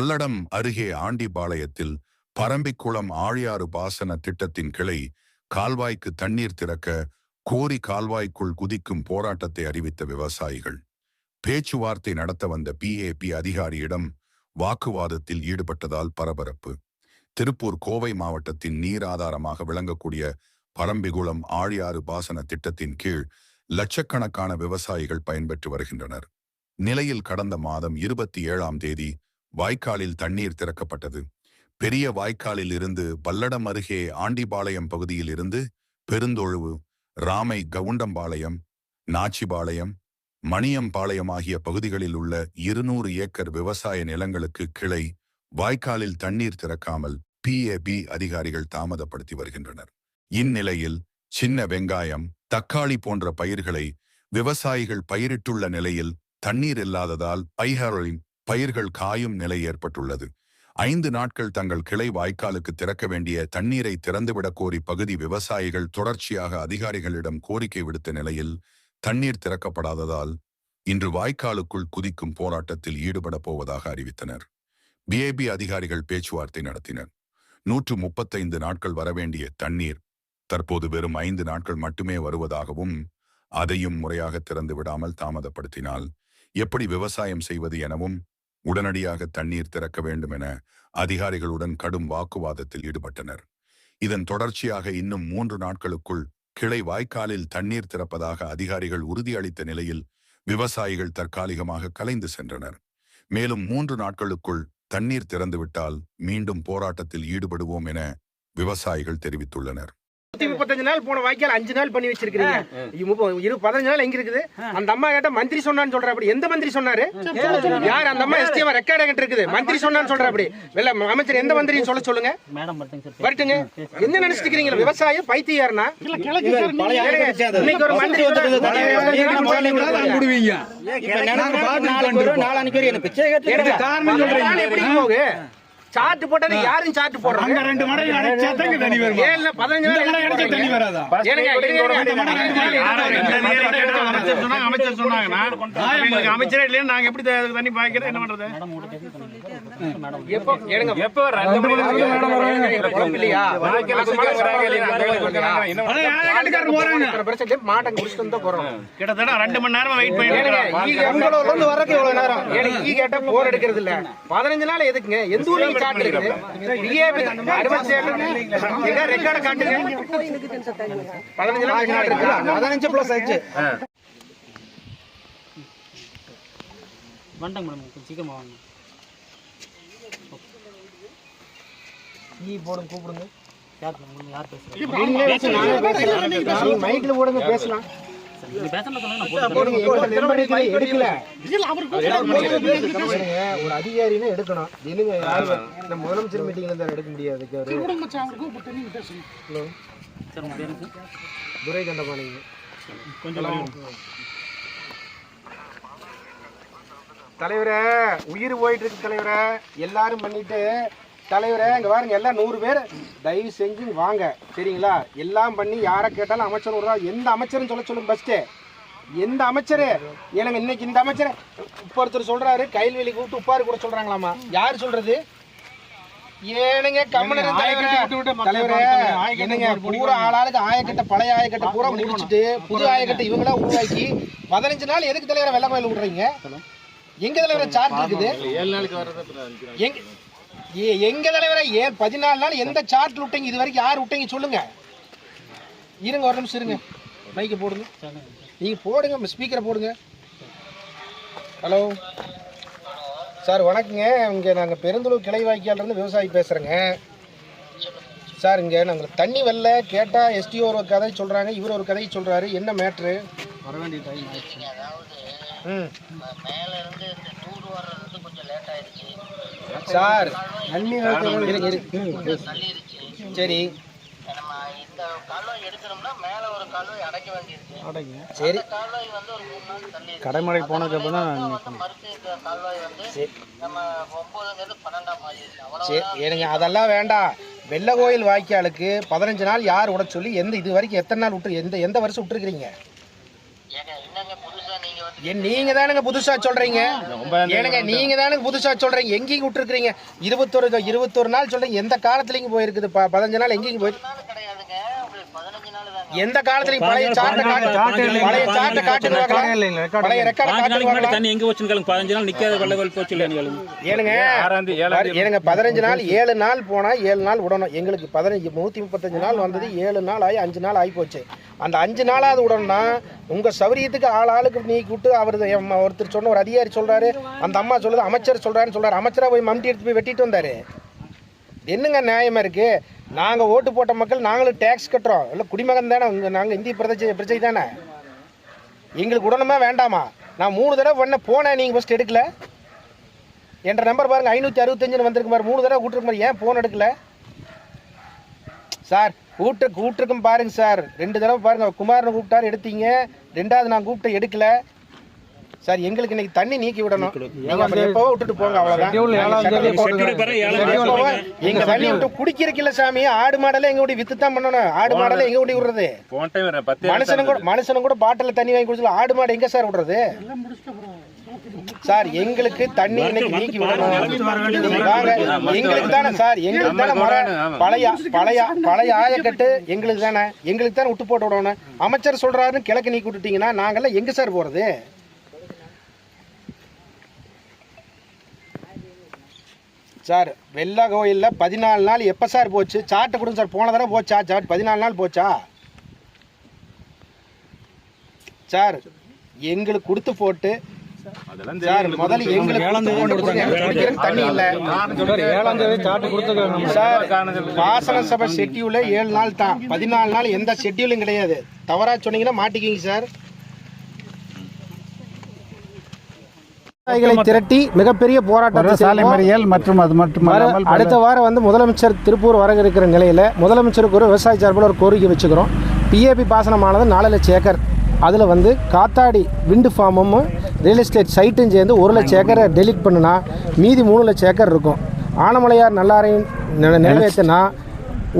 பல்லடம் அருகே ஆண்டிபாளையத்தில் பரம்பிக்குளம் ஆழியாறு பாசன திட்டத்தின் கிளை கால்வாய்க்கு தண்ணீர் திறக்க கோரி கால்வாய்க்குள் குதிக்கும் போராட்டத்தை அறிவித்த விவசாயிகள். பேச்சுவார்த்தை நடத்த வந்த பிஏபி அதிகாரியிடம் வாக்குவாதத்தில் ஈடுபட்டதால் பரபரப்பு. திருப்பூர் கோவை மாவட்டத்தின் நீர் ஆதாரமாக விளங்கக்கூடிய பரம்பிகுளம் ஆழியாறு பாசன திட்டத்தின் கீழ் லட்சக்கணக்கான விவசாயிகள் பயன்பெற்று வருகின்றனர். நிலையில் கடந்த மாதம் இருபத்தி ஏழாம் தேதி வாய்க்காலில் தண்ணீர் திறக்கப்பட்டது. பெரிய வாய்க்காலில் இருந்து பல்லடம் அருகே ஆண்டிபாளையம் பகுதியில் இருந்து பெருந்தொழுவு ராமை கவுண்டம்பாளையம் நாச்சிபாளையம் மணியம்பாளையம் ஆகிய பகுதிகளில் உள்ள இருநூறு ஏக்கர் விவசாய நிலங்களுக்கு கிளை வாய்க்காலில் தண்ணீர் திறக்காமல் பிஏபி அதிகாரிகள் தாமதப்படுத்தி வருகின்றனர். இந்நிலையில் சின்ன வெங்காயம் தக்காளி போன்ற பயிர்களை விவசாயிகள் பயிரிட்டுள்ள நிலையில் தண்ணீர் இல்லாததால் பைஹரின் பயிர்கள் காயும் நிலை ஏற்பட்டுள்ளது. ஐந்து நாட்கள் தங்கள் கிளை வாய்க்காலுக்கு திறக்க வேண்டிய தண்ணீரை திறந்துவிடக் கோரி பகுதி விவசாயிகள் தொடர்ச்சியாக அதிகாரிகளிடம் கோரிக்கை விடுத்த நிலையில் தண்ணீர் திறக்கப்படாததால் இன்று வாய்க்காலுக்குள் குதிக்கும் போராட்டத்தில் ஈடுபடப் போவதாக அறிவித்தனர். பிஏபி அதிகாரிகள் பேச்சுவார்த்தை நடத்தினர். நூற்று முப்பத்தைந்து நாட்கள் வரவேண்டிய தண்ணீர் தற்போது வெறும் ஐந்து நாட்கள் மட்டுமே வருவதாகவும் அதையும் முறையாக திறந்து விடாமல் தாமதப்படுத்தினால் எப்படி விவசாயம் செய்வது எனவும் உடனடியாக தண்ணீர் திறக்க வேண்டும் என அதிகாரிகளுடன் கடும் வாக்குவாதத்தில் ஈடுபட்டனர். இதன் தொடர்ச்சியாக இன்னும் மூன்று நாட்களுக்குள் கிளை வாய்க்காலில் தண்ணீர் திறப்பதாக அதிகாரிகள் உறுதியளித்த நிலையில் விவசாயிகள் தற்காலிகமாக கலைந்து சென்றனர். மேலும் மூன்று நாட்களுக்குள் தண்ணீர் திறந்துவிட்டால் மீண்டும் போராட்டத்தில் ஈடுபடுவோம் என விவசாயிகள் தெரிவித்துள்ளனர். நூத்தி முப்பத்தஞ்சு நாள் போன வாய்க்கால் அஞ்சு நாள் பண்ணி வச்சிருக்கீங்க இரு பதினஞ்சு நாள் எங்க இருக்குது? அந்த அம்மா கேட்ட மந்திரி சொன்னான்னு சொல்ற அப்படி எந்த மந்திரி சொன்னாரு? யார்? அந்த அம்மா எஸ்டிஎம் ரெக்கார்ட் என்கிட்ட இருக்குது. மந்திரி சொன்னான்னு சொல்ற அப்படி அமைச்சர் எந்த மந்திரி சொல்ல சொல்லுங்க. மேடம் வரட்டுங்க சார். வரட்டுங்க. என்ன நினைச்சிட்டு இருக்கீங்க விவசாயம் பைத்தியாருனா இன்னைக்கு ஒரு மந்திரி காரணம் எப்படி போகு சாட்டு போட்டது யாரும் சாட்டு போடுறாங்க ரெண்டு மடங்கு அடைச்சாதாங்க தண்ணி வரும். பதினஞ்சு இந்த நாள் மடங்கு அடைச்சா தண்ணி வராதா? இருங்க, இருங்க. அமைச்சர் சொன்னாங்க அமைச்சர் சொன்னாங்கன்னா அமைச்சரே இல்லையா நாங்க எப்படி தண்ணி பாய்க்கிறது என்ன பண்றது? கிட்டத்தட்ட ரெண்டு மணி நேரமா வெயிட் இருந்து வர்றதுக்கு எவ்வளவு நேரம்? ஈ கேட்டா போர் எடுக்கிறது இல்ல. பதினஞ்சு நாள் எதுக்குங்க? எந்த ஊர்லயும் சாட்டு இருக்குது? அறுபத்தி ஏழு. எங்க காட்டுங்க. பதினஞ்சு நாள் record இருக்கா? வந்துட்டாங்க மேடம். கொஞ்சம் சீக்கிரமா வாங்க. யார் யார் பேசுறீங்க மைக்ல போடுங்க பேசலாம். நீங்க பேசுறது சொன்னா நான் போட்டு போடுங்க, எவ்வளவு number இருக்குது? எடுக்கல. பாருங்க, ஒரு அதிகாரின்னு எடுக்கணும். என்னங்க யாரு? நம்ம முதலமைச்சர் மீட்டிங்ல இருந்தா எடுக்க முடியாது. ஹலோ. துரை கண்டபாணிங்க தலைவரே உயிர் போயிட்டு இருக்கு தலைவரே. எல்லாரும் பண்ணிட்டு தலைவரே இங்க பாருங்க எல்லாம் நூறு பேர். தயவு செஞ்சு வாங்க. சரிங்களா? எல்லாம் பண்ணி யாரை கேட்டாலும் அமைச்சர் விடுறா எந்த அமைச்சர்னு சொல்ல சொல்லுங்க ஃபர்ஸ்ட் எந்த அமைச்சரு? எனக்கு இன்னைக்கு இந்த அமைச்சர். இப்போ ஒருத்தர் சொல்றாரு கைல்வெளி கூப்பிட்டு உப்பாரு கூட சொல்றாங்களாமா? யார் சொல்றது? ஏனுங்க கம்மன் தலைவரே. என்னங்க பூரா ஆளாளுக்கு ஆயக்கட்டை பழைய ஆயக்கட்டை பூரா முடிச்சுட்டு புது ஆயக்கட்டை இவங்களா உருவாக்கி. பதினஞ்சு நாள் எதுக்கு தலைவரை வெள்ள கோயில் விடுறீங்க? எங்க தலைவரை சார்ட் இருக்குது? எங்க ஏ- எங்க தலைவரை? ஏன் பதினாலு நாள் எந்த சார்ட் விட்டீங்க இது வரைக்கும் யார் விட்டீங்க சொல்லுங்க. இருங்க ஒரு நிமிஷம் இருங்க. மைக்க போடுங்க. நீங்க போடுங்க ஸ்பீக்கரை போடுங்க. ஹலோ சார் வணக்கங்க. இங்கே நாங்கள் பெருந்தளவு கிளை வாய்க்கால்ல இருந்து விவசாயி பேசுகிறேங்க சார் இங்கே நாங்கள் தண்ணி வரல. கேட்டால் எஸ்டிஓ ஒரு கதை சொல்கிறாங்க இவர் ஒரு கதை சொல்கிறாரு என்ன மேட்ரு வர வேண்டிய டைம் ஆயிடுச்சு. ம். சார் தண்ணி இருங்க சரி. நம்ம இந்த கால்வாய் எடுக்கணும்னா மேல ஒரு கால்வாய் அடைக்க வேண்டியிருக்கு. சரி. கால்வாய் வந்து ஒரு மூணு நாள் தள்ளி இருக்கு. கடைமடை போனதுக்கு அப்புறம் தான் மறுத்து இந்த கால்வாய் வந்து நம்ம ஒன்பதுல இருந்து பன்னெண்டாம் ஆகி அவ்வளவு சரி. எனக்கு அதெல்லாம் வேண்டாம். வெள்ள கோயில் வாய்க்காலுக்கு பதினஞ்சு நாள் யார் விட சொல்லி எந்த இது வரைக்கும் எத்தனை நாள் விட்டு எந்த எந்த வருஷம் விட்டுருக்கிறீங்க நீங்க தானுங்க புதுசா சொல்றீங்க. ஏனுங்க நீங்க தானுங்க புதுசா சொல்றீங்க. எங்கேயும் விட்டுருக்கீங்க இருபத்தொரு இருபத்தொரு நாள் சொல்றீங்க. எந்த காலத்துலயும் போயிருக்குது? பதினஞ்சு நாள் எங்கேயும் போய் நாள் கிடையாதுங்க உங்களுக்கு பதினஞ்சு நாள் தாங்க எந்த காலத்துலயும் பழைய சாட்டை காட்டு பழைய சாட்டை காட்டுவாங்களா பழைய ரெக்கார்டு காட்டுவாங்களா தண்ணி எங்க கேளுங்க பதினஞ்சு நாள் நிக்காத வெள்ள கோயில் போச்சு இல்லையா ஏனுங்க ஏனுங்க பதினஞ்சு நாள் ஏழு நாள் போனா ஏழு நாள் விடணும் எங்களுக்கு பதினஞ்சு நூத்தி முப்பத்தஞ்சு நாள் வந்தது ஏழு நாள் ஆகி அஞ்சு நாள் ஆகி போச்சு. அந்த அஞ்சு நாளாவது விடணும்னா உங்க சௌரியத்துக்கு ஆள் ஆளுக்கு நீ கூட்டு அவர் ஒருத்தர் சொன்ன ஒரு அதிகாரி சொல்றாரு அந்த அம்மா சொல்லுது அமைச்சர் சொல்றாருன்னு சொல்றாரு அமைச்சரா போய் மம்டி எடுத்து போய் வெட்டிட்டு வந்தாரு. என்னங்க நியாயமா இருக்கு? நாங்கள் ஓட்டு போட்ட மக்கள் நாங்களும் டேக்ஸ் கட்டுறோம். இல்லை குடிமகன் தானே நாங்கள் இந்திய பிரதேச பிரஜை தானே? எங்களுக்கு உடனே வேண்டாமா? நான் மூணு தடவை பண்ண போனேன் நீங்கள் ஃபஸ்ட் எடுக்கல. என்ற நம்பர் பாருங்கள் ஐநூற்றி அறுபத்தஞ்சுன்னு வந்திருக்கு மாதிரி மூணு தடவை கூட்டிருக்கு மாதிரி ஏன் ஃபோன் எடுக்கல? சார் கூட்டு கூட்டிருக்கும் பாருங்கள் சார். ரெண்டு தடவை பாருங்கள் குமாரனை கூப்பிட்டாரு எடுத்தீங்க. ரெண்டாவது நான் கூப்பிட்டு எடுக்கல. சார் எங்களுக்கு இன்னைக்கு தண்ணி நீக்கி விடணும். நீங்க அப்புறம் எப்பவோ விட்டுட்டு போங்க அவ்வளவுதான். எங்க தண்ணி விட்டு குடிக்கிறக்கில்ல சாமி? ஆடு மாடெல்லாம் எங்க விட்டு வித்து தான் பண்ணணும். ஆடு மாடெல்லாம் எங்க விட்டு விடுறது? மனுஷனும் கூட மனுஷனும் கூட பாட்டில் தண்ணி வாங்கி குடிச்சல ஆடு மாடு எங்க சார் விடுறது? சார் எங்களுக்கு தண்ணி இன்னைக்கு நீக்கி விடணும். எங்களுக்கு தானே சார் எங்களுக்கு தானே பழைய பழைய பழைய ஆயக்கட்டு எங்களுக்கு தானே. எங்களுக்கு தானே விட்டு போட்டு விடணும். அமைச்சர் சொல்றாருன்னு கிழக்கு நீக்கி விட்டுட்டீங்கன்னா நாங்கெல்லாம் எங்க சார் போறது? சார் வெள்ளா கோயிலில் பதினாலு நாள் எப்போ சார் போச்சு? சாட்டை கொடுங்க சார் போன தடவை போச்சா? சாட் பதினாலு நாள் போச்சா? சார் எங்களுக்கு கொடுத்து போட்டு சார் முதல்ல எங்களுக்கு தண்ணி இல்லை சார் பாசன சபை ஷெட்யூல ஏழு நாள் தான். பதினாலு நாள் எந்த ஷெட்யூலும் கிடையாது. தவறா சொன்னீங்கன்னா மாட்டிக்கிங்க சார். விவசாயிகளை திரட்டி மிகப்பெரிய போராட்டத்தை சாலை. மறியல் மற்றும் அது மட்டும் அடுத்த வாரம் வந்து முதலமைச்சர் திருப்பூர் வர இருக்கிற நிலையில் முதலமைச்சருக்கு ஒரு விவசாய சார்பில் ஒரு கோரிக்கை வச்சுக்கிறோம். பிஏபி பாசனமானது நாலு லட்சம் ஏக்கர். அதில் வந்து காத்தாடி விண்டு ஃபார்மும் ரியல் எஸ்டேட் சைட்டும் சேர்ந்து ஒரு லட்சம் ஏக்கரை டெலீட் பண்ணுனா மீதி மூணு லட்சம் ஏக்கர் இருக்கும். ஆனமலையார் நல்லாரையும் நிற- நிறைவேற்றினா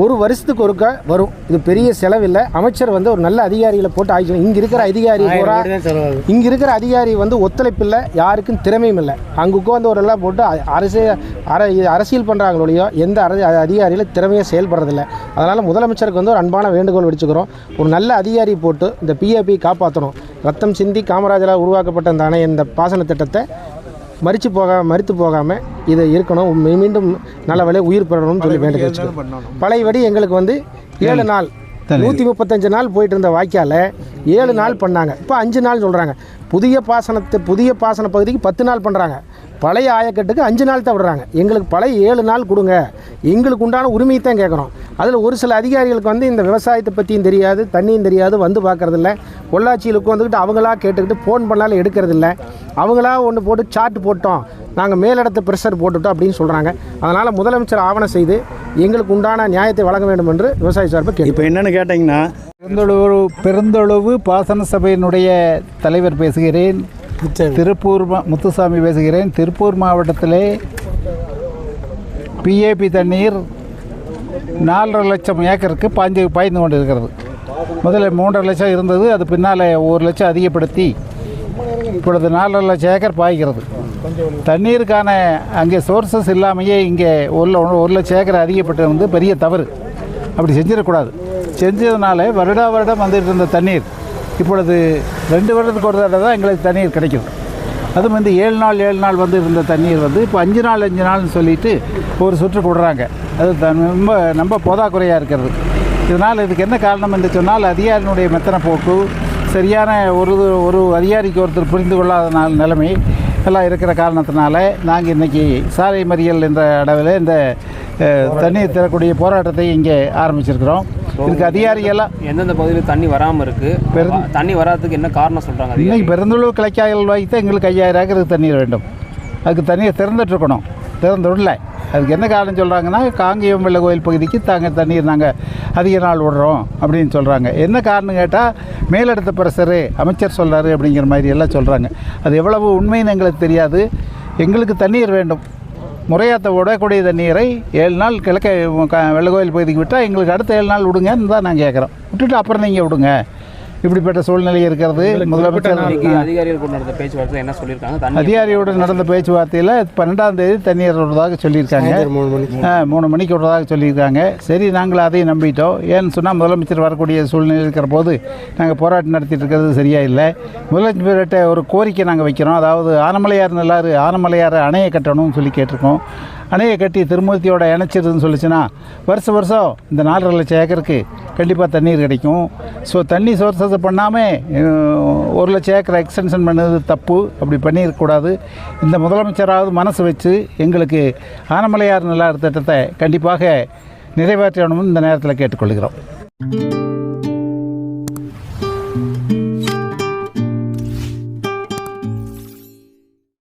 ஒரு வருஷத்துக்கு ஒருக்க வரும். இது பெரிய செலவில்லை. அமைச்சர் வந்து ஒரு நல்ல அதிகாரிகளை போட்டு ஆய்வு இங்கே இருக்கிற அதிகாரி பூரா இங்கே இருக்கிற அதிகாரி வந்து ஒத்துழைப்பு இல்லை. யாருக்கும் திறமையும் இல்லை. அங்கே உட்காந்து ஒரு எல்லாம் போட்டு அரசு அர அரசியல் பண்ணுறாங்களோடையோ எந்த அர அதிகாரிகளும் திறமையாக செயல்படுறதில்ல அதனால் முதலமைச்சருக்கு வந்து ஒரு அன்பான வேண்டுகோள் வச்சுக்கிறோம் ஒரு நல்ல அதிகாரி போட்டு இந்த பிஏபி காப்பாற்றணும் ரத்தம் சிந்தி காமராஜரால் உருவாக்கப்பட்ட இந்த அணை இந்த பாசன திட்டத்தை மறித்து போக மறித்து போகாமல் இது இருக்கணும். மீண்டும் நல்ல வேலையை உயிர் பெறணும்னு சொல்லி வேண்டுகிறேன் பழையபடி எங்களுக்கு வந்து ஏழு நாள் நூற்றி முப்பத்தஞ்சு நாள் போயிட்டு இருந்த வாய்க்கால ஏழு நாள் பண்ணாங்க. இப்போ அஞ்சு நாள் சொல்கிறாங்க புதிய பாசனத்து புதிய பாசன பகுதிக்கு பத்து நாள் பண்ணுறாங்க பழைய ஆயக்கட்டுக்கு அஞ்சு நாள் தான் விடுறாங்க. எங்களுக்கு பழைய ஏழு நாள் கொடுங்க. எங்களுக்கு உண்டான உரிமையை தான் கேட்குறோம். அதில் ஒரு சில அதிகாரிகளுக்கு வந்து இந்த விவசாயத்தை பற்றியும் தெரியாது தண்ணியும் தெரியாது வந்து பார்க்கறதில்ல. பொள்ளாச்சியில் உட்காந்துக்கிட்டு அவங்களா கேட்டுக்கிட்டு ஃபோன் பண்ணாலும் எடுக்கிறதில்ல. அவங்களா ஒன்று போட்டு சார்ட் போட்டோம். நாங்கள் மேலிடத்து ப்ரெஷர் போட்டுட்டோம் அப்படின்னு சொல்கிறாங்க அதனால் முதலமைச்சர் ஆவணம் செய்து எங்களுக்கு உண்டான நியாயத்தை வழங்க வேண்டும் என்று விவசாய சார்பு இப்போ என்னன்னு கேட்டிங்கன்னா பெருந்தொழுவு பெருந்தொழுவு பாசன சபையினுடைய தலைவர் பேசுகிறேன். திருப்பூர் மா- முத்துசாமி பேசுகிறேன். திருப்பூர் மாவட்டத்திலே பிஏபி தண்ணீர் நாலரை லட்சம் ஏக்கருக்கு பாய்ஞ்சு பாய்ந்து கொண்டு இருக்கிறது முதல்ல மூன்றரை லட்சம் இருந்தது அது பின்னால் ஒரு லட்சம் அதிகப்படுத்தி இப்பொழுது நாலரை லட்சம் ஏக்கர் பாய்கிறது. தண்ணீருக்கான அங்கே சோர்சஸ் இல்லாமையே இங்கே ஒரு ல- ஒரு லட்சம் ஏக்கர் அதிகப்பட்டு வந்து பெரிய தவறு. அப்படி செஞ்சிடக்கூடாது. செஞ்சதுனால வருடா வருடம் வந்துட்டு இருந்த தண்ணீர் இப்பொழுது ரெண்டு வருடத்துக்கு ஒரு தடவை தான் எங்களுக்கு தண்ணீர் கிடைக்கும். அதுவும் வந்து ஏழு நாள் ஏழு நாள் வந்து இருந்த தண்ணீர் வந்து இப்போ அஞ்சு நாள் அஞ்சு நாள்னு சொல்லிட்டு ஒரு சுற்று போடுறாங்க. அது த- ரொம்ப ரொம்ப போதாக்குறையாக இருக்கிறது. இதனால் இதுக்கு என்ன காரணம் என்று சொன்னால் அதிகாரியினுடைய மெத்தனை போக்கு சரியான ஒரு ஒரு அதிகாரிக்கு ஒருத்தர் புரிந்து கொள்ளாத நாள் நிலைமை எல்லாம் இருக்கிற காரணத்தினால நாங்கள் இன்றைக்கி சாலை மறியல் என்ற அளவில் இந்த தண்ணீர் தரக்கூடிய போராட்டத்தை இங்கே ஆரம்பிச்சிருக்கிறோம். இதுக்கு அதிகாரிகள்லாம் எந்தெந்த பகுதியில் தண்ணி வராமல் இருக்கு? பெரும்- தண்ணி வராததுக்கு என்ன காரணம் சொல்றாங்க அதிகாரி? இன்னைக்கு பெருந்தளவு கிளைக்காயல் வாய்த்து எங்களுக்கு ஐயாயிரம் ஏக்கருக்கு தண்ணீர் வேண்டும். அதுக்கு தண்ணீர் திறந்துட்டு இருக்கணும் திறந்து விடல அதுக்கு என்ன காரணம் சொல்கிறாங்கன்னா காங்கேயம் வெள்ள கோயில் பகுதிக்கு தாங்க தண்ணீர் நாங்கள் அதிக நாள் விடுறோம் அப்படின்னு சொல்கிறாங்க என்ன காரணம் கேட்டால் மேலெடுத்த பிரசரு அமைச்சர் சொல்கிறாரு அப்படிங்கிற மாதிரி எல்லாம் சொல்கிறாங்க அது எவ்வளவு உண்மைன்னு எங்களுக்கு தெரியாது. எங்களுக்கு தண்ணீர் வேண்டும். முறையாத்த விடக்கூடிய தண்ணீரை ஏழு நாள் கிழக்க க- பகுதிக்கு விட்டால் எங்களுக்கு அடுத்த ஏழு நாள் விடுங்கன்னு தான் நாங்கள் கேட்குறோம் விட்டுட்டு அப்புறம் நீங்கள் விடுங்க. இப்படிப்பட்ட சூழ்நிலை இருக்கிறது. முதலமைச்சர் அதிகாரிகள் நடந்த பேச்சுவார்த்தை என்ன சொல்லியிருக்காங்க? தண்ணி அதிகாரியோடு நடந்த பேச்சுவார்த்தையில் பன்னெண்டாம் தேதி தண்ணீர் விடுறதாக சொல்லியிருக்காங்க. மூணு மணிக்கு. விடுறதாக சொல்லியிருக்காங்க. சரி நாங்கள் அதையும் நம்பிட்டோம். ஏன்னு சொன்னால் முதலமைச்சர் வரக்கூடிய சூழ்நிலை இருக்கிற போது நாங்கள் போராட்டம் நடத்திட்டு இருக்கிறது சரியா இல்லை. முதலமைச்சர்கிட்ட ஒரு கோரிக்கை நாங்கள் வைக்கிறோம். அதாவது ஆனமலையார் நல்லாறு ஆனமலையார் அணையை கட்டணும்னு சொல்லி கேட்டிருக்கோம். அணையை கட்டி திருமூர்த்தியோட இணைச்சிருதுன்னு சொல்லிச்சுன்னா வருஷம் வருஷம் இந்த நாலரை லட்சம் ஏக்கருக்கு கண்டிப்பாக தண்ணீர் கிடைக்கும். ஸோ தண்ணி சோர்சஸ் பண்ணாமல் ஒரு லட்சம் ஏக்கர் எக்ஸ்டென்ஷன் பண்ணது தப்பு. அப்படி பண்ணியிருக்கக்கூடாது. இந்த முதலமைச்சராவது மனசு வச்சு எங்களுக்கு ஆனமலையார் நல்லாறு திட்டத்தை கண்டிப்பாக நிறைவேற்றணும்னு இந்த நேரத்தில் கேட்டுக்கொள்கிறோம்.